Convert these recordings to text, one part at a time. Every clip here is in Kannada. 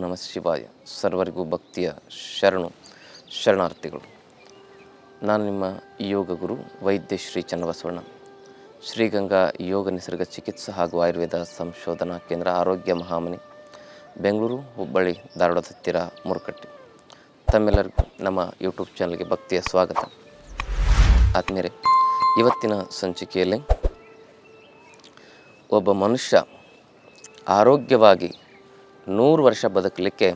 ನಮಃ ಶಿವಾಯ. ಸರ್ವರಿಗೂ ಭಕ್ತಿಯ ಶರಣು, ಶರಣಾರ್ಥಿಗಳು. ನಾನು ನಿಮ್ಮ ಯೋಗ ಗುರು ವೈದ್ಯ ಶ್ರೀ ಚನ್ನಬಸವಣ್ಣ. ಶ್ರೀಗಂಗಾ ಯೋಗ ನಿಸರ್ಗ ಚಿಕಿತ್ಸಾ ಹಾಗೂ ಆಯುರ್ವೇದ ಸಂಶೋಧನಾ ಕೇಂದ್ರ ಆರೋಗ್ಯ ಮಹಾಮನಿ, ಬೆಂಗಳೂರು, ಹುಬ್ಬಳ್ಳಿ, ಧಾರವಾಡದ ಹತ್ತಿರ ಮುರುಕಟ್ಟೆ. ತಮ್ಮೆಲ್ಲರಿಗೂ ನಮ್ಮ ಯೂಟ್ಯೂಬ್ ಚಾನಲ್ಗೆ ಭಕ್ತಿಯ ಸ್ವಾಗತ. ಆದ್ಮೇಲೆ ಇವತ್ತಿನ ಸಂಚಿಕೆಯಲ್ಲಿ ಒಬ್ಬ ಮನುಷ್ಯ ಆರೋಗ್ಯವಾಗಿ ನೂರು ವರ್ಷ ಬದುಕಲಿಕ್ಕೆ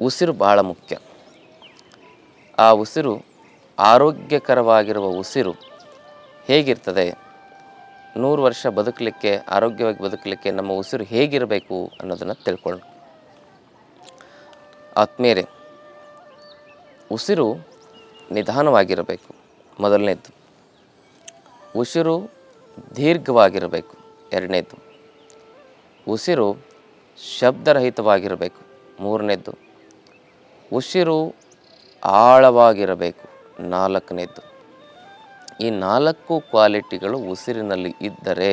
ಉಸಿರು ಭಾಳ ಮುಖ್ಯ. ಆ ಉಸಿರು ಆರೋಗ್ಯಕರವಾಗಿರುವ ಉಸಿರು ಹೇಗಿರ್ತದೆ? ನೂರು ವರ್ಷ ಬದುಕಲಿಕ್ಕೆ, ಆರೋಗ್ಯವಾಗಿ ಬದುಕಲಿಕ್ಕೆ ನಮ್ಮ ಉಸಿರು ಹೇಗಿರಬೇಕು ಅನ್ನೋದನ್ನು ತಿಳ್ಕೊಳ್ಳೋಣ. ಆತ್ಮೀಯರೇ, ಉಸಿರು ನಿಧಾನವಾಗಿರಬೇಕು. ಮೊದಲನೇದು, ಉಸಿರು ದೀರ್ಘವಾಗಿರಬೇಕು. ಎರಡನೇದ್ದು ಉಸಿರು ಶಬ್ದರಹಿತವಾಗಿರಬೇಕು. ಮೂರನೇದ್ದು, ಉಸಿರು ಆಳವಾಗಿರಬೇಕು. ನಾಲ್ಕನೇದ್ದು, ಈ ನಾಲ್ಕು ಕ್ವಾಲಿಟಿಗಳು ಉಸಿರಿನಲ್ಲಿ ಇದ್ದರೆ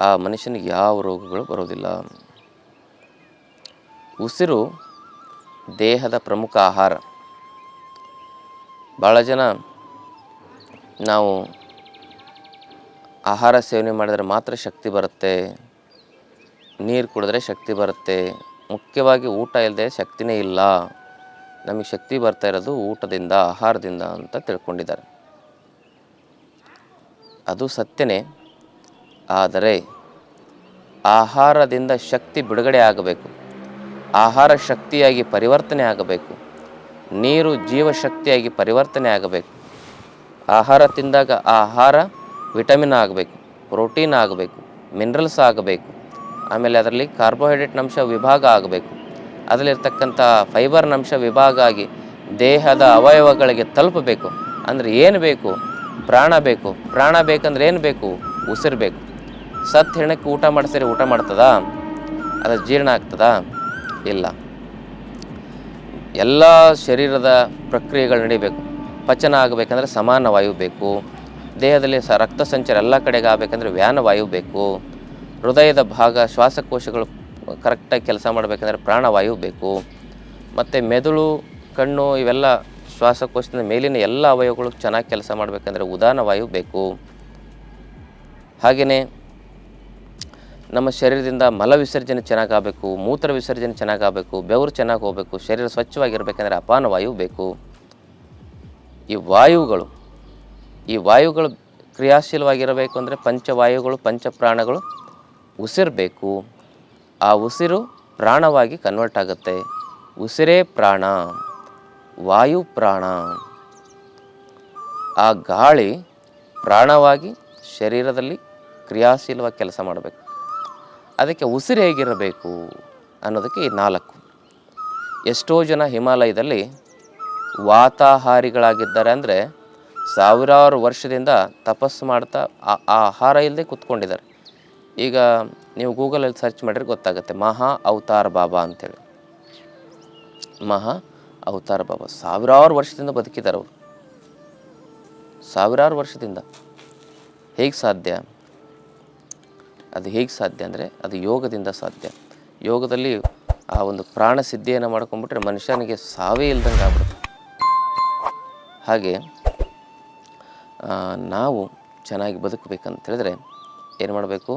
ಆ ಮನುಷ್ಯನಿಗೆ ಯಾವ ರೋಗಗಳು ಬರೋದಿಲ್ಲ ಉಸಿರು ದೇಹದ ಪ್ರಮುಖ ಆಹಾರ. ಭಾಳ ಜನ ನಾವು ಆಹಾರ ಸೇವನೆ ಮಾಡಿದರೆ ಮಾತ್ರ ಶಕ್ತಿ ಬರುತ್ತೆ. ನೀರು ಕುಡಿದ್ರೆ ಶಕ್ತಿ ಬರುತ್ತೆ. ಮುಖ್ಯವಾಗಿ ಊಟ ಇಲ್ಲದೆ ಶಕ್ತಿನೇ ಇಲ್ಲ. ನಮಗೆ ಶಕ್ತಿ ಬರ್ತಾ ಇರೋದು ಊಟದಿಂದ, ಆಹಾರದಿಂದ ಅಂತ ತಿಳ್ಕೊಂಡಿದ್ದಾರೆ. ಅದು ಸತ್ಯನೇ. ಆದರೆ ಆಹಾರದಿಂದ ಶಕ್ತಿ ಬಿಡುಗಡೆ ಆಗಬೇಕು. ಆಹಾರ ಶಕ್ತಿಯಾಗಿ ಪರಿವರ್ತನೆ ಆಗಬೇಕು. ನೀರು ಜೀವಶಕ್ತಿಯಾಗಿ ಪರಿವರ್ತನೆ ಆಗಬೇಕು. ಆಹಾರ ತಿಂದಾಗ ಆಹಾರ ವಿಟಮಿನ್ ಆಗಬೇಕು, ಪ್ರೋಟೀನ್ ಆಗಬೇಕು, ಮಿನರಲ್ಸ್ ಆಗಬೇಕು. ಆಮೇಲೆ ಅದರಲ್ಲಿ ಕಾರ್ಬೋಹೈಡ್ರೇಟ್ ಅಂಶ ವಿಭಾಗ ಆಗಬೇಕು. ಅದರಲ್ಲಿರ್ತಕ್ಕಂಥ ಫೈಬರ್ನ ಅಂಶ ವಿಭಾಗ ಆಗಿ ದೇಹದ ಅವಯವಗಳಿಗೆ ತಲುಪಬೇಕು. ಅಂದರೆ ಏನು ಬೇಕು? ಪ್ರಾಣ ಬೇಕು. ಪ್ರಾಣ ಬೇಕಂದ್ರೆ ಏನು ಬೇಕು? ಉಸಿರು ಬೇಕು. ಸತ್ ಹೆಣಕ್ಕೆ ಊಟ ಮಾಡಿಸಿದ್ರೆ ಊಟ ಮಾಡ್ತದಾ? ಅದು ಜೀರ್ಣ ಆಗ್ತದಾ? ಇಲ್ಲ. ಎಲ್ಲ ಶರೀರದ ಪ್ರಕ್ರಿಯೆಗಳು ನಡಿಬೇಕು. ಪಚನ ಆಗಬೇಕಂದ್ರೆ ಸಮಾನ ವಾಯು ಬೇಕು. ದೇಹದಲ್ಲಿ ಸ ರಕ್ತ ಸಂಚಾರ ಎಲ್ಲ ಕಡೆಗೆ ಆಗಬೇಕಂದ್ರೆ ವ್ಯಾನ ವಾಯು ಬೇಕು. ಹೃದಯದ ಭಾಗ, ಶ್ವಾಸಕೋಶಗಳು ಕರೆಕ್ಟಾಗಿ ಕೆಲಸ ಮಾಡಬೇಕಂದ್ರೆ ಪ್ರಾಣವಾಯು ಬೇಕು. ಮತ್ತು ಮೆದುಳು, ಕಣ್ಣು ಇವೆಲ್ಲ ಶ್ವಾಸಕೋಶದ ಮೇಲಿನ ಎಲ್ಲ ಅವಯವಗಳು ಚೆನ್ನಾಗಿ ಕೆಲಸ ಮಾಡಬೇಕಂದ್ರೆ ಉದಾನ ವಾಯು ಬೇಕು. ಹಾಗೆಯೇ ನಮ್ಮ ಶರೀರದಿಂದ ಮಲ ವಿಸರ್ಜನೆ ಚೆನ್ನಾಗಾಗಬೇಕು ಮೂತ್ರ ವಿಸರ್ಜನೆ ಚೆನ್ನಾಗಾಗಬೇಕು ಬೆವರು ಚೆನ್ನಾಗಿ ಹೋಗಬೇಕು, ಶರೀರ ಸ್ವಚ್ಛವಾಗಿರಬೇಕಂದ್ರೆ ಅಪಾನವಾಯು ಬೇಕು. ಈ ವಾಯುಗಳು ಈ ವಾಯುಗಳು ಕ್ರಿಯಾಶೀಲವಾಗಿರಬೇಕು ಅಂದರೆ ಪಂಚವಾಯುಗಳು, ಪಂಚಪ್ರಾಣಗಳು ಉಸಿರಬೇಕು. ಆ ಉಸಿರು ಪ್ರಾಣವಾಗಿ ಕನ್ವರ್ಟ್ ಆಗುತ್ತೆ. ಉಸಿರೇ ಪ್ರಾಣ, ವಾಯು ಪ್ರಾಣ. ಆ ಗಾಳಿ ಪ್ರಾಣವಾಗಿ ಶರೀರದಲ್ಲಿ ಕ್ರಿಯಾಶೀಲವಾಗಿ ಕೆಲಸ ಮಾಡಬೇಕು. ಅದಕ್ಕೆ ಉಸಿರು ಹೇಗಿರಬೇಕು ಅನ್ನೋದಕ್ಕೆ ಈ ನಾಲ್ಕು. ಎಷ್ಟೋ ಜನ ಹಿಮಾಲಯದಲ್ಲಿ ವಾತಾಹಾರಿಗಳಾಗಿದ್ದಾರೆ ಅಂದರೆ ಸಾವಿರಾರು ವರ್ಷದಿಂದ ತಪಸ್ಸು ಮಾಡ್ತಾ ಆ ಆಹಾರ ಇಲ್ಲದೆ ಕೂತ್ಕೊಂಡಿದ್ದಾರೆ. ಈಗ ನೀವು ಗೂಗಲಲ್ಲಿ ಸರ್ಚ್ ಮಾಡಿದ್ರೆ ಗೊತ್ತಾಗುತ್ತೆ, ಮಹಾ ಅವತಾರ್ ಬಾಬಾ ಅಂತೇಳಿ. ಮಹಾ ಅವತಾರ್ ಬಾಬಾ. ಸಾವಿರಾರು ವರ್ಷದಿಂದ ಬದುಕಿದ್ದಾರೆ ಅವರು. ಸಾವಿರಾರು ವರ್ಷದಿಂದ. ಹೇಗೆ ಸಾಧ್ಯ? ಅದು ಹೇಗೆ ಸಾಧ್ಯ ಅಂದರೆ, ಅದು ಯೋಗದಿಂದ ಸಾಧ್ಯ. ಯೋಗದಲ್ಲಿ ಆ ಒಂದು ಪ್ರಾಣ ಸಿದ್ಧಿಯನ್ನು ಮಾಡ್ಕೊಂಡ್ಬಿಟ್ರೆ ಮನುಷ್ಯನಿಗೆ ಸಾವೇ ಇಲ್ದಂಗೆ ಆಗ್ಬಿಡುತ್ತೆ. ಹಾಗೆ ನಾವು ಚೆನ್ನಾಗಿ ಬದುಕಬೇಕಂತ ಹೇಳಿದ್ರೆ ಏನು ಮಾಡಬೇಕು?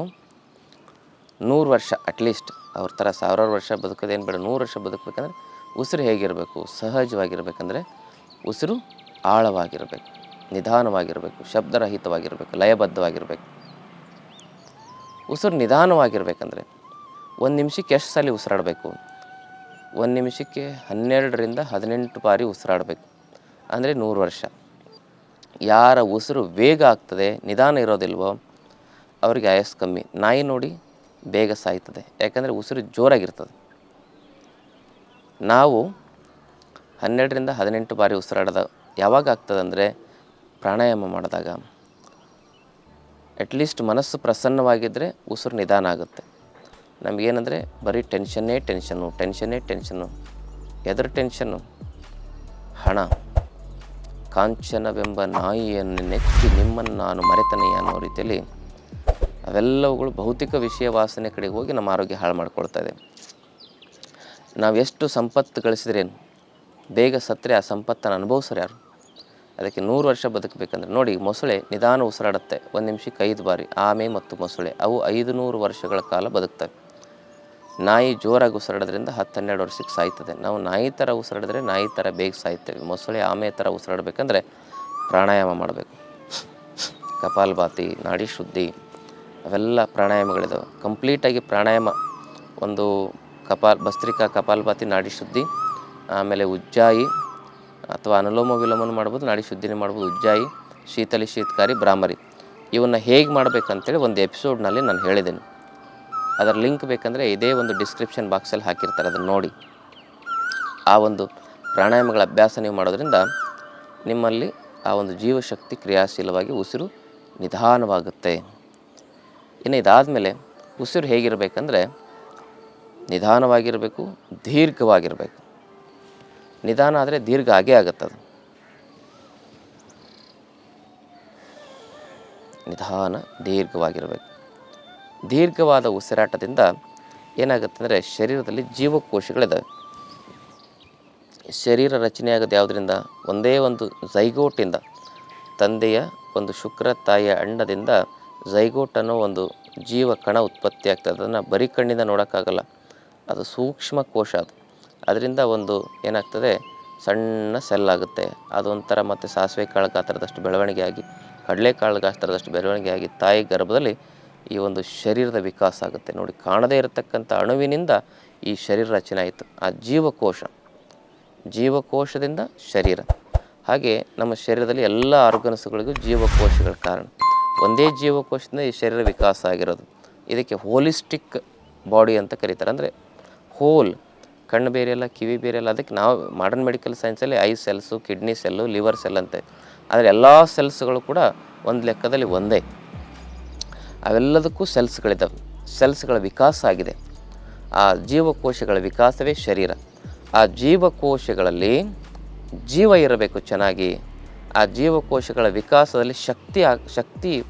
ನೂರು ವರ್ಷ ಅಟ್ಲೀಸ್ಟ್ ಅವ್ರ ಥರ ಸಾವಿರಾರು ವರ್ಷ ಬದುಕೋದೇನು ಬೇಡ, ನೂರು ವರ್ಷ ಬದುಕಬೇಕಂದ್ರೆ ಉಸಿರು ಹೇಗಿರಬೇಕು, ಸಹಜವಾಗಿರಬೇಕಂದ್ರೆ ಉಸಿರು ಆಳವಾಗಿರಬೇಕು, ನಿಧಾನವಾಗಿರಬೇಕು, ಶಬ್ದರಹಿತವಾಗಿರಬೇಕು, ಲಯಬದ್ಧವಾಗಿರಬೇಕು. ಉಸಿರು ನಿಧಾನವಾಗಿರಬೇಕಂದ್ರೆ ಒಂದು ನಿಮಿಷಕ್ಕೆ ಎಷ್ಟು ಸಲ ಉಸಿರಾಡಬೇಕು? ಒಂದು ನಿಮಿಷಕ್ಕೆ ಹನ್ನೆರಡರಿಂದ ಹದಿನೆಂಟು ಬಾರಿ ಉಸಿರಾಡಬೇಕು. ಅಂದರೆ ನೂರು ವರ್ಷ. ಯಾರ ಉಸಿರು ವೇಗ ಆಗ್ತದೆ, ನಿಧಾನ ಇರೋದಿಲ್ವೋ, ಅವ್ರಿಗೆ ಆಯಸ್ಸು ಕಮ್ಮಿ. ನಾಯಿ ನೋಡಿ ಬೇಗ ಸಾಯ್ತದೆ. ಯಾಕಂದರೆ ಉಸಿರು ಜೋರಾಗಿರ್ತದೆ. ನಾವು ಹನ್ನೆರಡರಿಂದ ಹದಿನೆಂಟು ಬಾರಿ ಉಸಿರಾಡದ ಯಾವಾಗ ಆಗ್ತದೆ ಅಂದರೆ ಪ್ರಾಣಾಯಾಮ ಮಾಡಿದಾಗ ಅಟ್ಲೀಸ್ಟ್ ಮನಸ್ಸು ಪ್ರಸನ್ನವಾಗಿದ್ದರೆ ಉಸಿರು ನಿಧಾನ ಆಗುತ್ತೆ. ನಮಗೇನಂದರೆ ಬರೀ ಟೆನ್ಷನ್ನೇ ಟೆನ್ಷನ್ನು ಟೆನ್ಷನ್ನೇ ಟೆನ್ಷನ್ನು ಎದ್ರ ಟೆನ್ಷನ್ನು ಹಣ, ಕಾಂಚನವೆಂಬ ನಾಯಿಯನ್ನು ನೆಚ್ಚಿ ನಿಮ್ಮನ್ನು ನಾನು ಮರೆತನೆಯ ಅನ್ನೋ ರೀತಿಯಲ್ಲಿ ಅವೆಲ್ಲವುಗಳು ಭೌತಿಕ ವಿಷಯ ವಾಸನೆ ಕಡೆಗೆ ಹೋಗಿ ನಮ್ಮ ಆರೋಗ್ಯ ಹಾಳು ಮಾಡ್ಕೊಳ್ತಾ ಇದೆ ನಾವು ಎಷ್ಟು ಸಂಪತ್ತು ಗಳಿಸಿದ್ರೇನು? ಬೇಗ ಸತ್ತರೆ ಆ ಸಂಪತ್ತನ್ನು ಅನುಭವಿಸ್ರು ಯಾರು? ಅದಕ್ಕೆ ನೂರು ವರ್ಷ ಬದುಕಬೇಕಂದ್ರೆ ನೋಡಿ, ಮೊಸಳೆ ನಿಧಾನ ಉಸಿರಾಡುತ್ತೆ. ಒಂದು ನಿಮಿಷಕ್ಕೆ ಐದು ಬಾರಿ. ಆಮೆ ಮತ್ತು ಮೊಸಳೆ, ಅವು ಐದು ನೂರು ವರ್ಷಗಳ ಕಾಲ ಬದುಕ್ತವೆ. ನಾಯಿ ಜೋರಾಗಿ ಉಸಿರಾಡೋದ್ರಿಂದ ಹತ್ತು ಹನ್ನೆರಡು ವರ್ಷಕ್ಕೆ ಸಾಯ್ತದೆ. ನಾವು ನಾಯಿ ಥರ ಉಸಿರಾಡಿದ್ರೆ ನಾಯಿ ಥರ ಬೇಗ ಸಾಯ್ತೇವೆ. ಮೊಸಳೆ ಆಮೆ ಥರ ಉಸಿರಾಡಬೇಕಂದ್ರೆ ಪ್ರಾಣಾಯಾಮ ಮಾಡಬೇಕು. ಕಪಾಲಭಾತಿ, ನಾಡಿ ಶುದ್ಧಿ. ಅವೆಲ್ಲ ಪ್ರಾಣಾಯಾಮಗಳಿದಾವೆ. ಕಂಪ್ಲೀಟಾಗಿ ಪ್ರಾಣಾಯಾಮ, ಒಂದು ಕಪಾಲ್, ಭಸ್ತ್ರಿಕಾ ಕಪಾಲಭಾತಿ ನಾಡಿ ಶುದ್ಧಿ, ಆಮೇಲೆ ಉಜ್ಜಾಯಿ, ಅಥವಾ ಅನುಲೋಮ ವಿಲೋಮನ ಮಾಡ್ಬೋದು, ನಾಡಿ ಶುದ್ಧಿನೇ ಮಾಡ್ಬೋದು, ಉಜ್ಜಾಯಿ, ಶೀತಲಿ ಶೀತಕಾರಿ ಭ್ರಾಮರಿ ಇವನ್ನ ಹೇಗೆ ಮಾಡಬೇಕಂತೇಳಿ ಒಂದು ಎಪಿಸೋಡ್ನಲ್ಲಿ ನಾನು ಹೇಳಿದ್ದೀನಿ ಅದರ ಲಿಂಕ್ ಬೇಕಂದರೆ ಇದೇ ಒಂದು ಡಿಸ್ಕ್ರಿಪ್ಷನ್ ಬಾಕ್ಸಲ್ಲಿ ಹಾಕಿರ್ತಾರೆ, ಅದನ್ನು ನೋಡಿ. ಆ ಒಂದು ಪ್ರಾಣಾಯಾಮಗಳ ಅಭ್ಯಾಸ ನೀವು ಮಾಡೋದ್ರಿಂದ ನಿಮ್ಮಲ್ಲಿ ಆ ಒಂದು ಜೀವಶಕ್ತಿ ಕ್ರಿಯಾಶೀಲವಾಗಿ, ಉಸಿರು ನಿಧಾನವಾಗುತ್ತೆ. ಇನ್ನು ಇದಾದಮೇಲೆ ಉಸಿರು ಹೇಗಿರಬೇಕಂದ್ರೆ ನಿಧಾನವಾಗಿರಬೇಕು, ದೀರ್ಘವಾಗಿರಬೇಕು. ನಿಧಾನ ಆದರೆ ದೀರ್ಘ ಆಗೇ ಆಗುತ್ತದು. ನಿಧಾನ, ದೀರ್ಘವಾಗಿರಬೇಕು. ದೀರ್ಘವಾದ ಉಸಿರಾಟದಿಂದ ಏನಾಗುತ್ತೆ ಅಂದರೆ ಶರೀರದಲ್ಲಿ ಜೀವಕೋಶಗಳಿದ್ದಾವೆ ಶರೀರ ರಚನೆ ಆಗೋದು ಯಾವುದರಿಂದ? ಒಂದೇ ಒಂದು ಝೈಗೋಟಿಂದ ತಂದೆಯ ಒಂದು ಶುಕ್ರ, ತಾಯಿಯ ಅಂಡದಿಂದ ಝೈಗೋಟ್ ಅನ್ನೋ ಒಂದು ಜೀವ ಕಣ ಉತ್ಪತ್ತಿ ಆಗ್ತದೆ. ಅದನ್ನು ಬರೀ ಕಣ್ಣಿಂದ ನೋಡೋಕ್ಕಾಗಲ್ಲ. ಅದು ಸೂಕ್ಷ್ಮ ಕೋಶ ಅದು. ಅದರಿಂದ ಒಂದು ಏನಾಗ್ತದೆ? ಸಣ್ಣ ಸೆಲ್ ಆಗುತ್ತೆ. ಅದೊಂಥರ ಮತ್ತು ಸಾಸಿವೆ ಕಾಳು ಗಾತ್ರದಷ್ಟು ಬೆಳವಣಿಗೆ ಆಗಿ ಕಡಲೆಕಾಳು ಗಾತ್ರದಷ್ಟು ಬೆಳವಣಿಗೆ ಆಗಿ ತಾಯಿ ಗರ್ಭದಲ್ಲಿ ಈ ಒಂದು ಶರೀರದ ವಿಕಾಸ ಆಗುತ್ತೆ. ನೋಡಿ, ಕಾಣದೇ ಇರತಕ್ಕಂಥ ಅಣುವಿನಿಂದ ಈ ಶರೀರ ರಚನೆ ಆಯಿತು. ಆ ಜೀವಕೋಶ, ಜೀವಕೋಶದಿಂದ ಶರೀರ. ಹಾಗೆ ನಮ್ಮ ಶರೀರದಲ್ಲಿ ಎಲ್ಲ ಆರ್ಗನ್ಸ್ಗಳಿಗೂ ಜೀವಕೋಶಗಳ ಕಾರಣ. ಒಂದೇ ಜೀವಕೋಶದಿಂದ ಈ ಶರೀರ ವಿಕಾಸ ಆಗಿರೋದು. ಇದಕ್ಕೆ ಹೋಲಿಸ್ಟಿಕ್ ಬಾಡಿ ಅಂತ ಕರೀತಾರೆ. ಅಂದರೆ ಹೋಲ್ ಕಣ್ಣು ಬೇರೆ ಅಲ್ಲ ಕಿವಿ ಬೇರೆ ಅಲ್ಲ ಅದಕ್ಕೆ ನಾವು modern medical ಸೈನ್ಸಲ್ಲಿ eye cells kidney cell liver cell ಅಂತೆ. ಆದರೆ ಎಲ್ಲ ಸೆಲ್ಸ್ಗಳು ಕೂಡ ಒಂದು ಲೆಕ್ಕದಲ್ಲಿ ಒಂದೇ. ಅವೆಲ್ಲದಕ್ಕೂ ಸೆಲ್ಸ್ಗಳಿದ್ದಾವೆ ಸೆಲ್ಸ್ಗಳ ವಿಕಾಸ ಆಗಿದೆ. ಆ ಜೀವಕೋಶಗಳ ವಿಕಾಸವೇ ಶರೀರ. ಆ ಜೀವಕೋಶಗಳಲ್ಲಿ ಜೀವ ಇರಬೇಕು ಚೆನ್ನಾಗಿ. ಆ ಜೀವಕೋಶಗಳ ವಿಕಾಸದಲ್ಲಿ ಶಕ್ತಿ ಶಕ್ತಿ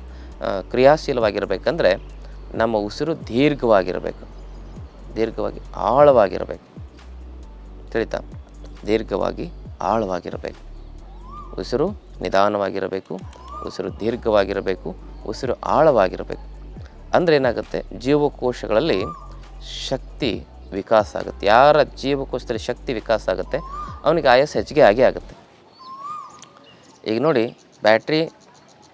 ಕ್ರಿಯಾಶೀಲವಾಗಿರಬೇಕಂದ್ರೆ ನಮ್ಮ ಉಸಿರು ದೀರ್ಘವಾಗಿರಬೇಕು. ದೀರ್ಘವಾಗಿ ಆಳವಾಗಿರಬೇಕು. ತಿಳಿತಾ? ದೀರ್ಘವಾಗಿ ಆಳವಾಗಿರಬೇಕು. ಉಸಿರು ನಿಧಾನವಾಗಿರಬೇಕು, ಉಸಿರು ದೀರ್ಘವಾಗಿರಬೇಕು, ಉಸಿರು ಆಳವಾಗಿರಬೇಕು. ಅಂದರೆ ಏನಾಗುತ್ತೆ? ಜೀವಕೋಶಗಳಲ್ಲಿ ಶಕ್ತಿ ವಿಕಾಸ ಆಗುತ್ತೆ. ಯಾರ ಜೀವಕೋಶದಲ್ಲಿ ಶಕ್ತಿ ವಿಕಾಸ ಆಗುತ್ತೆ? ಅವನಿಗೆ ಆಯಸ್ಸು ಹೆಚ್ಚಿಗೆ ಆಗೇ ಆಗುತ್ತೆ. ಈಗ ನೋಡಿ, ಬ್ಯಾಟ್ರಿ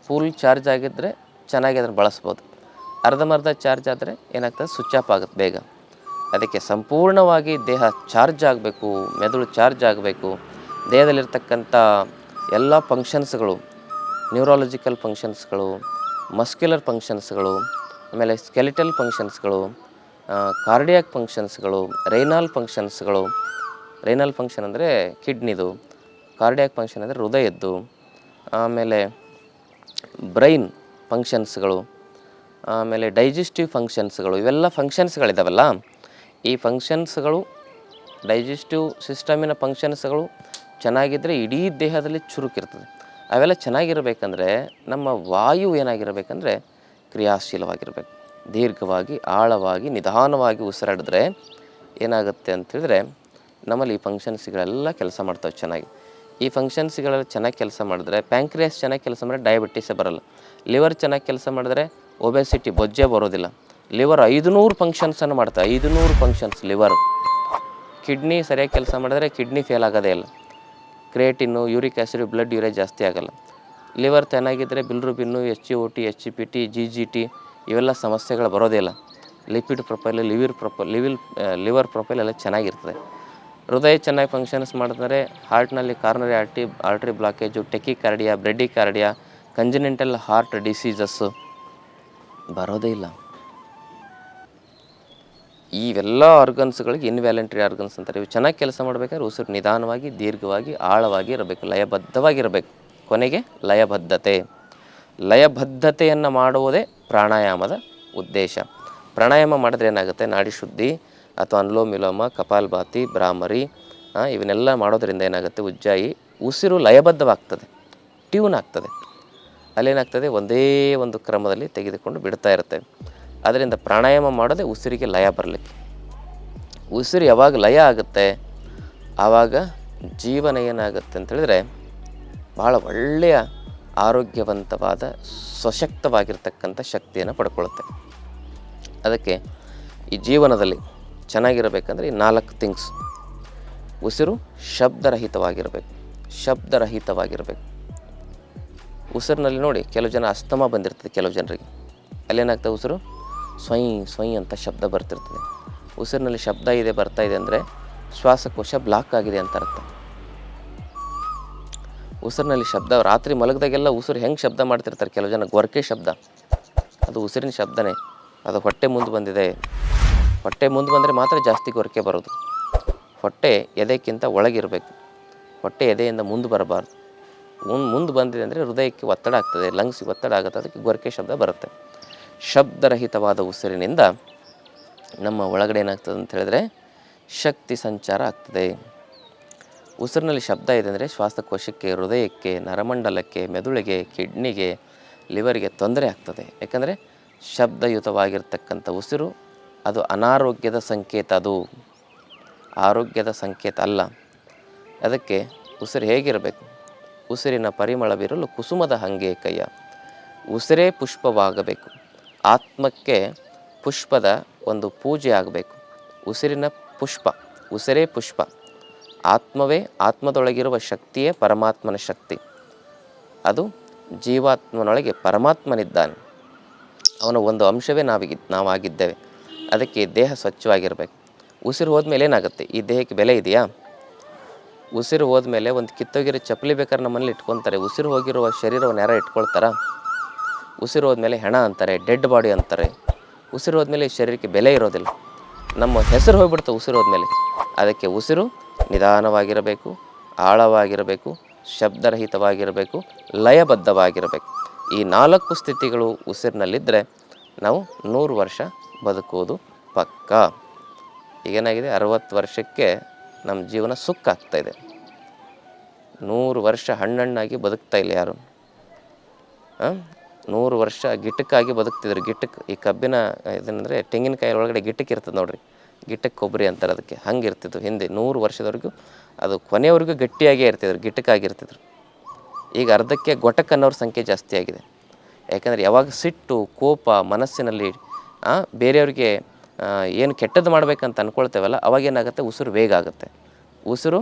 ಫುಲ್ ಚಾರ್ಜ್ ಆಗಿದ್ದರೆ ಚೆನ್ನಾಗಿ ಅದನ್ನು ಬಳಸ್ಬೋದು. ಅರ್ಧಮರ್ಧ ಚಾರ್ಜ್ ಆದರೆ ಏನಾಗ್ತದೆ? ಸ್ವಿಚ್ ಆಫ್ ಆಗುತ್ತೆ ಬೇಗ. ಅದಕ್ಕೆ ಸಂಪೂರ್ಣವಾಗಿ ದೇಹ ಚಾರ್ಜ್ ಆಗಬೇಕು, ಮೆದುಳು ಚಾರ್ಜ್ ಆಗಬೇಕು. ದೇಹದಲ್ಲಿರ್ತಕ್ಕಂಥ ಎಲ್ಲ ಫಂಕ್ಷನ್ಸ್ಗಳು ನ್ಯೂರಾಲಜಿಕಲ್ ಫಂಕ್ಷನ್ಸ್ಗಳು ಮಸ್ಕ್ಯುಲರ್ ಫಂಕ್ಷನ್ಸ್ಗಳು ಆಮೇಲೆ ಸ್ಕೆಲಿಟಲ್ ಫಂಕ್ಷನ್ಸ್ಗಳು ಕಾರ್ಡಿಯಾಕ್ ಫಂಕ್ಷನ್ಸ್ಗಳು ರೈನಾಲ್ ಫಂಕ್ಷನ್ಸ್ಗಳು ರೈನಾಲ್ ಫಂಕ್ಷನ್ ಅಂದರೆ ಕಿಡ್ನಿದು ಕಾರ್ಡಿಯಾಕ್ ಫಂಕ್ಷನ್ ಅಂದರೆ ಹೃದಯದ್ದು. ಆಮೇಲೆ ಬ್ರೈನ್ ಫಂಕ್ಷನ್ಸ್ಗಳು, ಆಮೇಲೆ ಡೈಜೆಸ್ಟಿವ್ ಫಂಕ್ಷನ್ಸ್ಗಳು, ಇವೆಲ್ಲ ಫಂಕ್ಷನ್ಸ್ಗಳಿದಾವಲ್ಲ, ಈ ಫಂಕ್ಷನ್ಸ್ಗಳು ಡೈಜೆಸ್ಟಿವ್ ಸಿಸ್ಟಮಿನ ಫಂಕ್ಷನ್ಸ್ಗಳು ಚೆನ್ನಾಗಿದ್ದರೆ ಇಡೀ ದೇಹದಲ್ಲಿ ಚುರುಕಿರ್ತದೆ. ಅವೆಲ್ಲ ಚೆನ್ನಾಗಿರಬೇಕಂದ್ರೆ ನಮ್ಮ ವಾಯು ಏನಾಗಿರಬೇಕಂದ್ರೆ ಕ್ರಿಯಾಶೀಲವಾಗಿರಬೇಕು. ದೀರ್ಘವಾಗಿ, ಆಳವಾಗಿ, ನಿಧಾನವಾಗಿ ಉಸಿರಾಡಿದ್ರೆ ಏನಾಗುತ್ತೆ ಅಂತೇಳಿದ್ರೆ ನಮ್ಮಲ್ಲಿ ಈ ಫಂಕ್ಷನ್ಸ್ಗಳೆಲ್ಲ ಕೆಲಸ ಮಾಡ್ತವೆ ಚೆನ್ನಾಗಿ. ಈ ಫಂಕ್ಷನ್ಸ್ಗಳಲ್ಲಿ ಚೆನ್ನಾಗಿ ಕೆಲಸ ಮಾಡಿದ್ರೆ ಪ್ಯಾಂಕ್ರಿಯಾಸ್ ಚೆನ್ನಾಗಿ ಕೆಲಸ ಮಾಡಿದ್ರೆ ಡಯಾಬಿಟೀಸೇ ಬರಲ್ಲ. ಲಿವರ್ ಚೆನ್ನಾಗಿ ಕೆಲಸ ಮಾಡಿದ್ರೆ ಒಬೆಸಿಟಿ ಬೊಜ್ಜೆ ಬರೋದಿಲ್ಲ. ಲಿವರ್ ಐದುನೂರು ಫಂಕ್ಷನ್ಸನ್ನು ಮಾಡ್ತವೆ ಐದುನೂರು ಫಂಕ್ಷನ್ಸ್ ಲಿವರ್ ಕಿಡ್ನಿ ಸರಿಯಾಗಿ ಕೆಲಸ ಮಾಡಿದ್ರೆ ಕಿಡ್ನಿ ಫೇಲ್ ಆಗೋದೇ ಇಲ್ಲ. Creatinine uric acid blood urea ಜಾಸ್ತಿ ಆಗಲ್ಲ. ಲಿವರ್ ಚೆನ್ನಾಗಿದ್ದರೆ bilirubin H G O T H G P T G G T ಇವೆಲ್ಲ ಸಮಸ್ಯೆಗಳು ಬರೋದೇ ಇಲ್ಲ. Lipid profile liver profile liver liver profile ಎಲ್ಲ ಚೆನ್ನಾಗಿರ್ತದೆ. ಹೃದಯ ಚೆನ್ನಾಗಿ ಫಂಕ್ಷನ್ಸ್ ಮಾಡಿದ್ರೆ ಹಾರ್ಟ್ನಲ್ಲಿ coronary artery artery blockage tachycardia bradycardia congenital heart diseases ಬರೋದೇ ಇಲ್ಲ. ಇವೆಲ್ಲ ಆರ್ಗನ್ಸ್ಗಳಿಗೆ ಇನ್ವ್ಯಾಲೆಂಟ್ರಿ ಆರ್ಗನ್ಸ್ ಅಂತಾರೆ. ಇವು ಚೆನ್ನಾಗಿ ಕೆಲಸ ಮಾಡಬೇಕಾದ್ರೆ ಉಸಿರು ನಿಧಾನವಾಗಿ, ದೀರ್ಘವಾಗಿ, ಆಳವಾಗಿ ಇರಬೇಕು. ಲಯಬದ್ಧವಾಗಿರಬೇಕು. ಕೊನೆಗೆ ಲಯಬದ್ಧತೆ. ಲಯಬದ್ಧತೆಯನ್ನು ಮಾಡುವುದೇ ಪ್ರಾಣಾಯಾಮದ ಉದ್ದೇಶ. ಪ್ರಾಣಾಯಾಮ ಮಾಡಿದ್ರೆ ಏನಾಗುತ್ತೆ? ನಾಡಿ ಶುದ್ಧಿ ಅಥವಾ ಅನುಲೋಮ ವಿಲೋಮ ಕಪಾಲಭಾತಿ ಭ್ರಾಮರಿ ಇವನ್ನೆಲ್ಲ ಮಾಡೋದ್ರಿಂದ ಏನಾಗುತ್ತೆ ಉಜ್ಜಾಯಿ? ಉಸಿರು ಲಯಬದ್ಧವಾಗ್ತದೆ. ಟ್ಯೂನ್ ಆಗ್ತದೆ. ಅಲ್ಲೇನಾಗ್ತದೆ? ಒಂದೇ ಒಂದು ಕ್ರಮದಲ್ಲಿ ತೆಗೆದುಕೊಂಡು ಬಿಡ್ತಾ ಇರುತ್ತೆ. ಅದರಿಂದ ಪ್ರಾಣಾಯಾಮ ಮಾಡೋದೇ ಉಸಿರಿಗೆ ಲಯ ಬರಲಿಕ್ಕೆ. ಉಸಿರು ಯಾವಾಗ ಲಯ ಆಗುತ್ತೆ? ಆವಾಗ ಜೀವನ ಏನಾಗುತ್ತೆ ಅಂತೇಳಿದರೆ ಭಾಳ ಒಳ್ಳೆಯ ಆರೋಗ್ಯವಂತವಾದ ಸಶಕ್ತವಾಗಿರ್ತಕ್ಕಂಥ ಶಕ್ತಿಯನ್ನು ಪಡ್ಕೊಳ್ಳುತ್ತೆ ಅದಕ್ಕೆ ಈ ಜೀವನದಲ್ಲಿ ಚೆನ್ನಾಗಿರಬೇಕಂದ್ರೆ ಈ ನಾಲ್ಕು ಥಿಂಗ್ಸ್ ಉಸಿರು ಶಬ್ದರಹಿತವಾಗಿರಬೇಕು. ಶಬ್ದರಹಿತವಾಗಿರಬೇಕು. ಉಸಿರಿನಲ್ಲಿ ನೋಡಿ ಕೆಲವು ಜನ ಅಸ್ತಮ ಬಂದಿರ್ತದೆ ಕೆಲವು ಜನರಿಗೆ. ಅಲ್ಲೇನಾಗ್ತದೆ ಉಸಿರು? ಸ್ವೈ ಸ್ವೈ ಅಂತ ಶಬ್ದ ಬರ್ತಿರ್ತದೆ. ಉಸಿರಿನಲ್ಲಿ ಶಬ್ದ ಇದೆ, ಬರ್ತಾ ಇದೆ ಅಂದರೆ ಶ್ವಾಸಕೋಶ ಬ್ಲಾಕ್ ಆಗಿದೆ ಅಂತ ಅರ್ಥ. ಉಸಿರಿನಲ್ಲಿ ಶಬ್ದ, ರಾತ್ರಿ ಮಲಗದಾಗೆಲ್ಲ ಉಸಿರು ಹೆಂಗೆ ಶಬ್ದ ಮಾಡ್ತಿರ್ತಾರೆ? ಕೆಲವು ಜನ, ಗೊರಕೆ ಶಬ್ದ. ಅದು ಉಸಿರಿನ ಶಬ್ದನೇ. ಅದು ಹೊಟ್ಟೆ ಮುಂದೆ ಬಂದಿದೆ. ಹೊಟ್ಟೆ ಮುಂದೆ ಬಂದರೆ ಮಾತ್ರ ಜಾಸ್ತಿ ಗೊರಕೆ ಬರೋದು. ಹೊಟ್ಟೆ ಎದೆಕ್ಕಿಂತ ಒಳಗಿರಬೇಕು. ಹೊಟ್ಟೆ ಎದೆಯಿಂದ ಮುಂದೆ ಬರಬಾರ್ದು. ಮುಂದೆ ಮುಂದೆ ಬಂದಿದೆ ಅಂದರೆ ಹೃದಯಕ್ಕೆ ಒತ್ತಡ ಆಗ್ತದೆ ಲಂಗ್ಸಿಗೆ ಒತ್ತಡ ಆಗುತ್ತೆ, ಅದಕ್ಕೆ ಗೊರಕೆ ಶಬ್ದ ಬರುತ್ತೆ. ಶಬ್ದರಹಿತವಾದ ಉಸಿರಿನಿಂದ ನಮ್ಮ ಒಳಗಡೆ ಏನಾಗ್ತದೆ ಅಂತ ಹೇಳಿದ್ರೆ ಶಕ್ತಿ ಸಂಚಾರ ಆಗ್ತದೆ. ಉಸಿರಿನಲ್ಲಿ ಶಬ್ದ ಇದೆ ಅಂದರೆ ಶ್ವಾಸಕೋಶಕ್ಕೆ, ಹೃದಯಕ್ಕೆ, ನರಮಂಡಲಕ್ಕೆ, ಮೆದುಳಿಗೆ, ಕಿಡ್ನಿಗೆ, ಲಿವರಿಗೆ ತೊಂದರೆ ಆಗ್ತದೆ. ಯಾಕಂದರೆ ಶಬ್ದಯುತವಾಗಿರ್ತಕ್ಕಂಥ ಉಸಿರು ಅದು ಅನಾರೋಗ್ಯದ ಸಂಕೇತ ಅದು. ಆರೋಗ್ಯದ ಸಂಕೇತ ಅಲ್ಲ. ಅದಕ್ಕೆ ಉಸಿರು ಹೇಗಿರಬೇಕು? ಉಸಿರಿನ ಪರಿಮಳವಿರಲು ಕುಸುಮದ ಹಂಗೆ ಕೈಯ. ಉಸಿರೇ ಪುಷ್ಪವಾಗಬೇಕು. ಆತ್ಮಕ್ಕೆ ಪುಷ್ಪದ ಒಂದು ಪೂಜೆ ಆಗಬೇಕು. ಉಸಿರಿನ ಪುಷ್ಪ, ಉಸಿರೇ ಪುಷ್ಪ. ಆತ್ಮವೇ ಆತ್ಮದೊಳಗಿರುವ ಶಕ್ತಿಯೇ ಪರಮಾತ್ಮನ ಶಕ್ತಿ. ಅದು ಜೀವಾತ್ಮನೊಳಗೆ ಪರಮಾತ್ಮನಿದ್ದಾನೆ. ಅವನ ಒಂದು ಅಂಶವೇ ನಾವಿಗಿ, ನಾವಾಗಿದ್ದೇವೆ. ಅದಕ್ಕೆ ದೇಹ ಸ್ವಚ್ಛವಾಗಿರಬೇಕು. ಉಸಿರು ಹೋದ್ಮೇಲೆ ಏನಾಗುತ್ತೆ? ಈ ದೇಹಕ್ಕೆ ಬೆಲೆ ಇದೆಯಾ? ಉಸಿರು ಹೋದ್ಮೇಲೆ ಒಂದು ಕಿತ್ತೋಗಿರೋ ಚಪ್ಪಲಿ ಬೇಕಾದ್ರೆ ನಮ್ಮಲ್ಲಿ ಇಟ್ಕೊತಾರೆ ಉಸಿರು ಹೋಗಿರುವ ಶರೀರವನ್ನು ಯಾರೋ ಇಟ್ಕೊಳ್ತಾರಾ? ಉಸಿರು ಹೋದ್ಮೇಲೆ ಹೆಣ ಅಂತಾರೆ, ಡೆಡ್ ಬಾಡಿ ಅಂತಾರೆ. ಉಸಿರು ಹೋದ್ಮೇಲೆ ಶರೀರಕ್ಕೆ ಬೆಲೆ ಇರೋದಿಲ್ಲ. ನಮ್ಮ ಹೆಸರು ಹೋಗ್ಬಿಡ್ತು ಉಸಿರು ಹೋದ್ಮೇಲೆ. ಅದಕ್ಕೆ ಉಸಿರು ನಿಧಾನವಾಗಿರಬೇಕು, ಆಳವಾಗಿರಬೇಕು, ಶಬ್ದರಹಿತವಾಗಿರಬೇಕು, ಲಯಬದ್ಧವಾಗಿರಬೇಕು. ಈ ನಾಲ್ಕು ಸ್ಥಿತಿಗಳು ಉಸಿರಿನಲ್ಲಿದ್ದರೆ ನಾವು ನೂರು ವರ್ಷ ಬದುಕುವುದು ಪಕ್ಕ. ಈಗೇನಾಗಿದೆ? ಅರವತ್ತು ವರ್ಷಕ್ಕೆ ನಮ್ಮ ಜೀವನ ಆಗ್ತಾ ಇದೆ. ನೂರು ವರ್ಷ ಹಣ್ಣಣ್ಣಾಗಿ ಬದುಕ್ತಾ ಇಲ್ಲ ಯಾರು? ನೂರು ವರ್ಷ ಗಿಟ್ಟಕ್ಕಾಗಿ ಬದುಕ್ತಿದ್ರು. ಗಿಟ್ಟಕ್ಕೆ ಈ ಕಬ್ಬಿನ ಇದೇನಂದರೆ ತೆಂಗಿನಕಾಯಿ ಒಳಗಡೆ ಗಿಟ್ಟಕ್ಕೆ ಇರ್ತದೆ ನೋಡ್ರಿ. ಗಿಟ್ಟಕ್ಕೆ ಕೊಬ್ಬರಿ ಅಂತಾರೆ ಅದಕ್ಕೆ. ಹಂಗೆ ಇರ್ತಿದ್ರು ಹಿಂದೆ ನೂರು ವರ್ಷದವರೆಗೂ ಅದು ಕೊನೆಯವರೆಗೂ ಗಟ್ಟಿಯಾಗೇ ಇರ್ತಿದ್ರು ಗಿಟ್ಟಕ್ಕಾಗಿರ್ತಿದ್ರು ಈಗ ಅರ್ಧಕ್ಕೆ ಗೊಟಕ್ ಅನ್ನೋರ ಸಂಖ್ಯೆ ಜಾಸ್ತಿ ಆಗಿದೆ. ಯಾಕಂದರೆ ಯಾವಾಗ ಸಿಟ್ಟು, ಕೋಪ, ಮನಸ್ಸಿನಲ್ಲಿ ಬೇರೆಯವ್ರಿಗೆ ಏನು ಕೆಟ್ಟದ್ದು ಮಾಡಬೇಕಂತ ಅಂದ್ಕೊಳ್ತೇವಲ್ಲ ಅವಾಗೇನಾಗುತ್ತೆ ಉಸಿರು ವೇಗ ಆಗುತ್ತೆ. ಉಸಿರು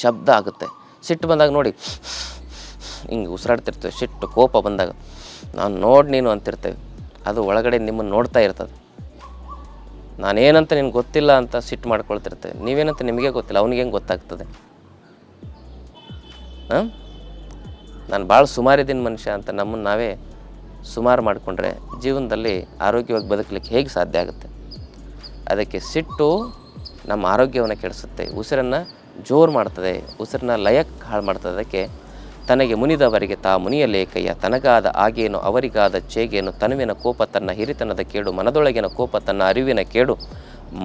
ಶಬ್ದ ಆಗುತ್ತೆ. ಸಿಟ್ಟು ಬಂದಾಗ ನೋಡಿ, ಹಿಂಗೆ ಉಸಿರಾಡ್ತಿರ್ತೇವೆ ಸಿಟ್ಟು, ಕೋಪ ಬಂದಾಗ. ನಾನು ನೋಡಿ ನೀನು ಅಂತಿರ್ತೇವೆ. ಅದು ಒಳಗಡೆ ನಿಮ್ಮನ್ನು ನೋಡ್ತಾ ಇರ್ತದೆ. ನಾನೇನಂತ ನಿನ್ಗೆ ಗೊತ್ತಿಲ್ಲ ಅಂತ ಸಿಟ್ಟು ಮಾಡ್ಕೊಳ್ತಿರ್ತೇವೆ. ನೀವೇನಂತ ನಿಮಗೆ ಗೊತ್ತಿಲ್ಲ, ಅವ್ನಿಗೆ ಹೆಂಗೆ ಗೊತ್ತಾಗ್ತದೆ? ಹಾಂ ನಾನು ಭಾಳ ಸುಮಾರಿದ್ದೀನಿ ಮನುಷ್ಯ ಅಂತ ನಮ್ಮನ್ನು ನಾವೇ ಸುಮಾರು ಮಾಡಿಕೊಂಡ್ರೆ ಜೀವನದಲ್ಲಿ ಆರೋಗ್ಯವಾಗಿ ಬದುಕಲಿಕ್ಕೆ ಹೇಗೆ ಸಾಧ್ಯ ಆಗುತ್ತೆ? ಅದಕ್ಕೆ ಸಿಟ್ಟು ನಮ್ಮ ಆರೋಗ್ಯವನ್ನು ಕೆಡಿಸುತ್ತೆ. ಉಸಿರನ್ನು ಜೋರು ಮಾಡ್ತದೆ. ಉಸಿರನ್ನ ಲಯಕ್ಕೆ ಹಾಳು ಮಾಡ್ತದೆ. ಅದಕ್ಕೆ ತನಗೆ ಮುನಿದವರಿಗೆ ತಾ ಮುನಿಯಲೇಕಯ್ಯ ತನಗಾದ ಆಗೇನು ಅವರಿಗಾದ ಚೇಗೇನು, ತನುವಿನ ಕೋಪ ತನ್ನ ಹಿರಿತನದ ಕೇಡು, ಮನದೊಳಗಿನ ಕೋಪ ತನ್ನ ಅರಿವಿನ ಕೇಡು,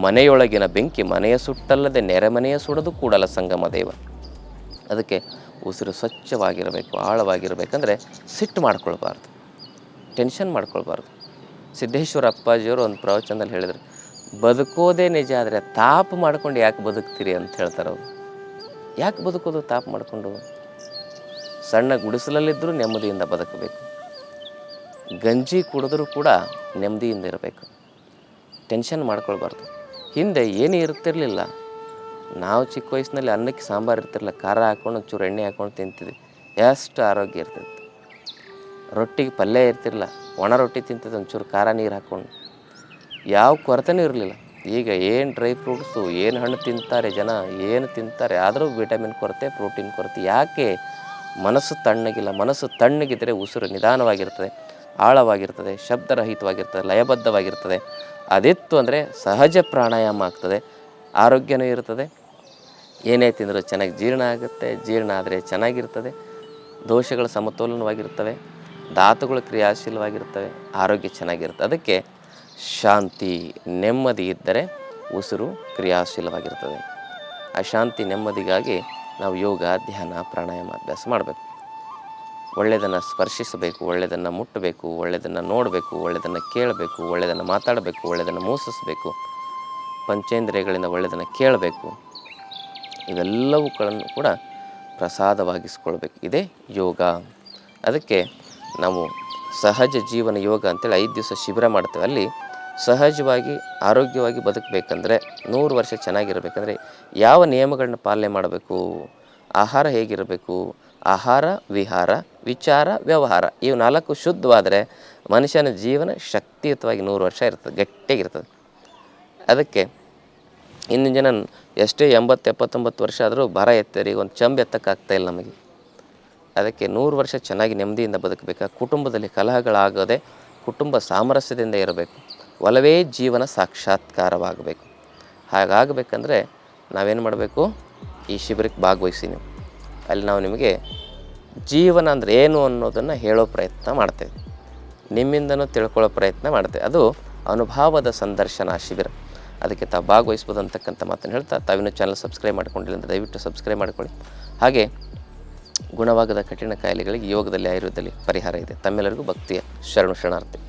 ಮನೆಯೊಳಗಿನ ಬೆಂಕಿ ಮನೆಯ ಸುಟ್ಟಲ್ಲದೆ ನೆರೆಮನೆಯ ಸುಡದು ಕೂಡಲ ಸಂಗಮ ದೇವ. ಅದಕ್ಕೆ ಉಸಿರು ಸ್ವಚ್ಛವಾಗಿರಬೇಕು, ಆಳವಾಗಿರಬೇಕಂದ್ರೆ ಸಿಟ್ಟು ಮಾಡ್ಕೊಳ್ಬಾರ್ದು, ಟೆನ್ಷನ್ ಮಾಡ್ಕೊಳ್ಬಾರ್ದು. ಸಿದ್ದೇಶ್ವರ ಅಪ್ಪಾಜಿಯವರು ಒಂದು ಪ್ರವಚನದಲ್ಲಿ ಹೇಳಿದರು, ಬದುಕೋದೇ ನಿಜ ಆದರೆ ತಾಪ ಮಾಡ್ಕೊಂಡು ಯಾಕೆ ಬದುಕ್ತೀರಿ ಅಂತ ಹೇಳ್ತಾರೆ ಅವರು. ಯಾಕೆ ಬದುಕೋದು ತಾಪ ಮಾಡಿಕೊಂಡು? ಸಣ್ಣ ಗುಡಿಸಲಲ್ಲಿದ್ದರೂ ನೆಮ್ಮದಿಯಿಂದ ಬದುಕಬೇಕು. ಗಂಜಿ ಕುಡಿದ್ರೂ ಕೂಡ ನೆಮ್ಮದಿಯಿಂದ ಇರಬೇಕು. ಟೆನ್ಷನ್ ಮಾಡ್ಕೊಳ್ಬಾರ್ದು. ಹಿಂದೆ ಏನೇ ಇರ್ತಿರ್ಲಿಲ್ಲ ನಾವು ಚಿಕ್ಕ ವಯಸ್ಸಿನಲ್ಲಿ ಅನ್ನಕ್ಕೆ ಸಾಂಬಾರು ಇರ್ತಿರಲಿಲ್ಲ ಖಾರ ಹಾಕ್ಕೊಂಡು ಒಂಚೂರು ಎಣ್ಣೆ ಹಾಕ್ಕೊಂಡು ತಿಂತಿದ್ವಿ. ಎಷ್ಟು ಆರೋಗ್ಯ ಇರ್ತಿತ್ತು. ರೊಟ್ಟಿಗೆ ಪಲ್ಯ ಇರ್ತಿರಲ್ಲ, ಒಣ ರೊಟ್ಟಿ ತಿಂತಿದ್ದು, ಒಂಚೂರು ಖಾರ ನೀರು ಹಾಕ್ಕೊಂಡು ಯಾವ ಕೊರತೆನೂ ಇರಲಿಲ್ಲ. ಈಗ ಏನು ಡ್ರೈ ಫ್ರೂಟ್ಸು, ಏನು ಹಣ್ಣು ತಿಂತಾರೆ ಜನ, ಏನು ತಿಂತಾರೆ, ಆದರೂ ವಿಟಮಿನ್ ಕೊರತೆ, ಪ್ರೋಟೀನ್ ಕೊರತೆ. ಯಾಕೆ? ಮನಸ್ಸು ತಣ್ಣಗಿಲ್ಲ. ಮನಸ್ಸು ತಣ್ಣಗಿದ್ದರೆ ಉಸಿರು ನಿಧಾನವಾಗಿರ್ತದೆ, ಆಳವಾಗಿರ್ತದೆ, ಶಬ್ದರಹಿತವಾಗಿರ್ತದೆ, ಲಯಬದ್ಧವಾಗಿರ್ತದೆ. ಅದಿತ್ತು ಅಂದರೆ ಸಹಜ ಪ್ರಾಣಾಯಾಮ ಆಗ್ತದೆ, ಆರೋಗ್ಯನೂ ಇರ್ತದೆ ಏನೇ ತಿಂದರೂ ಚೆನ್ನಾಗಿ ಜೀರ್ಣ ಆಗುತ್ತೆ, ಜೀರ್ಣ ಆದರೆ ಚೆನ್ನಾಗಿರ್ತದೆ. ದೋಷಗಳು ಸಮತೋಲನವಾಗಿರ್ತವೆ ಧಾತುಗಳು ಕ್ರಿಯಾಶೀಲವಾಗಿರ್ತವೆ ಆರೋಗ್ಯ ಚೆನ್ನಾಗಿರುತ್ತೆ. ಅದಕ್ಕೆ ಶಾಂತಿ ನೆಮ್ಮದಿ ಇದ್ದರೆ ಉಸಿರು ಕ್ರಿಯಾಶೀಲವಾಗಿರ್ತದೆ. ಆ ಶಾಂತಿ ನೆಮ್ಮದಿಗಾಗಿ ನಾವು ಯೋಗ, ಧ್ಯಾನ, ಪ್ರಾಣಾಯಾಮ ಅಭ್ಯಾಸ ಮಾಡಬೇಕು. ಒಳ್ಳೆಯದನ್ನು ಸ್ಪರ್ಶಿಸಬೇಕು, ಒಳ್ಳೆಯದನ್ನು ಮುಟ್ಟಬೇಕು, ಒಳ್ಳೆಯದನ್ನು ನೋಡಬೇಕು, ಒಳ್ಳೆಯದನ್ನು ಕೇಳಬೇಕು, ಒಳ್ಳೆಯದನ್ನು ಮಾತಾಡಬೇಕು, ಒಳ್ಳೆಯದನ್ನು ಮೋಸಿಸಬೇಕು, ಪಂಚೇಂದ್ರಿಯಗಳಿಂದ ಒಳ್ಳೆಯದನ್ನು ಕೇಳಬೇಕು. ಇವೆಲ್ಲವುಗಳನ್ನು ಕೂಡ ಪ್ರಸಾದವಾಗಿಸ್ಕೊಳ್ಬೇಕು. ಇದೇ ಯೋಗ. ಅದಕ್ಕೆ ನಾವು ಸಹಜ ಜೀವನ ಯೋಗ ಅಂತೇಳಿ ಐದು ದಿವಸ ಶಿಬಿರ ಮಾಡ್ತೇವೆ. ಅಲ್ಲಿ ಸಹಜವಾಗಿ, ಆರೋಗ್ಯವಾಗಿ ಬದುಕಬೇಕಂದ್ರೆ ನೂರು ವರ್ಷ ಚೆನ್ನಾಗಿರಬೇಕಂದ್ರೆ ಯಾವ ನಿಯಮಗಳನ್ನ ಪಾಲನೆ ಮಾಡಬೇಕು? ಆಹಾರ ಹೇಗಿರಬೇಕು? ಆಹಾರ, ವಿಹಾರ, ವಿಚಾರ, ವ್ಯವಹಾರ ಇವು ನಾಲ್ಕು ಶುದ್ಧವಾದರೆ ಮನುಷ್ಯನ ಜೀವನ ಶಕ್ತಿಯುತವಾಗಿ ನೂರು ವರ್ಷ ಇರ್ತದೆ, ಗಟ್ಟಿಯಾಗಿರ್ತದೆ. ಅದಕ್ಕೆ ಇಂದಿನ ಜನ ಎಷ್ಟೇ ಎಂಬತ್ತು, ಎಪ್ಪತ್ತೊಂಬತ್ತು ವರ್ಷ ಆದರೂ ಭಾರ ಎತ್ತರಿ, ಒಂದು ಚಂಬ್ ಎತ್ತಕ್ಕಾಗ್ತಾ ಇಲ್ಲ ನಮಗೆ. ಅದಕ್ಕೆ ನೂರು ವರ್ಷ ಚೆನ್ನಾಗಿ ನೆಮ್ಮದಿಯಿಂದ ಬದುಕಬೇಕು. ಕುಟುಂಬದಲ್ಲಿ ಕಲಹಗಳಾಗದೆ ಕುಟುಂಬ ಸಾಮರಸ್ಯದಿಂದ ಇರಬೇಕು. ಒಲವೇ ಜೀವನ ಸಾಕ್ಷಾತ್ಕಾರವಾಗಬೇಕು. ಹಾಗಾಗಬೇಕಂದ್ರೆ ನಾವೇನು ಮಾಡಬೇಕು? ಈ ಶಿಬಿರಕ್ಕೆ ಭಾಗವಹಿಸಿ ನೀವು. ಅಲ್ಲಿ ನಾವು ನಿಮಗೆ ಜೀವನ ಅಂದರೆ ಏನು ಅನ್ನೋದನ್ನು ಹೇಳೋ ಪ್ರಯತ್ನ ಮಾಡ್ತೇವೆ. ನಿಮ್ಮಿಂದನೂ ತಿಳ್ಕೊಳ್ಳೋ ಪ್ರಯತ್ನ ಮಾಡ್ತೇವೆ. ಅದು ಅನುಭವದ ಸಂದರ್ಶನ ಶಿಬಿರ. ಅದಕ್ಕೆ ತಾವು ಭಾಗವಹಿಸ್ಬೋದು ಅಂತಕ್ಕಂಥ ಮಾತನ್ನು ಹೇಳ್ತಾ ತಾವಿನ ಚಾನಲ್ ಸಬ್ಸ್ಕ್ರೈಬ್ ಮಾಡ್ಕೊಂಡಿಲ್ಲ ಅಂತ ದಯವಿಟ್ಟು ಸಬ್ಸ್ಕ್ರೈಬ್ ಮಾಡ್ಕೊಳ್ಳಿ. ಹಾಗೆ ಗುಣವಾಗದ ಕಠಿಣ ಕಾಯಿಲೆಗಳಿಗೆ ಯೋಗದಲ್ಲಿ ಆಯುರ್ವೇದದಲ್ಲಿ ಪರಿಹಾರ ಇದೆ. ತಮ್ಮೆಲ್ಲರಿಗೂ ಭಕ್ತಿಯ ಶರಣು ಶರಣಾರ್ಥಿ.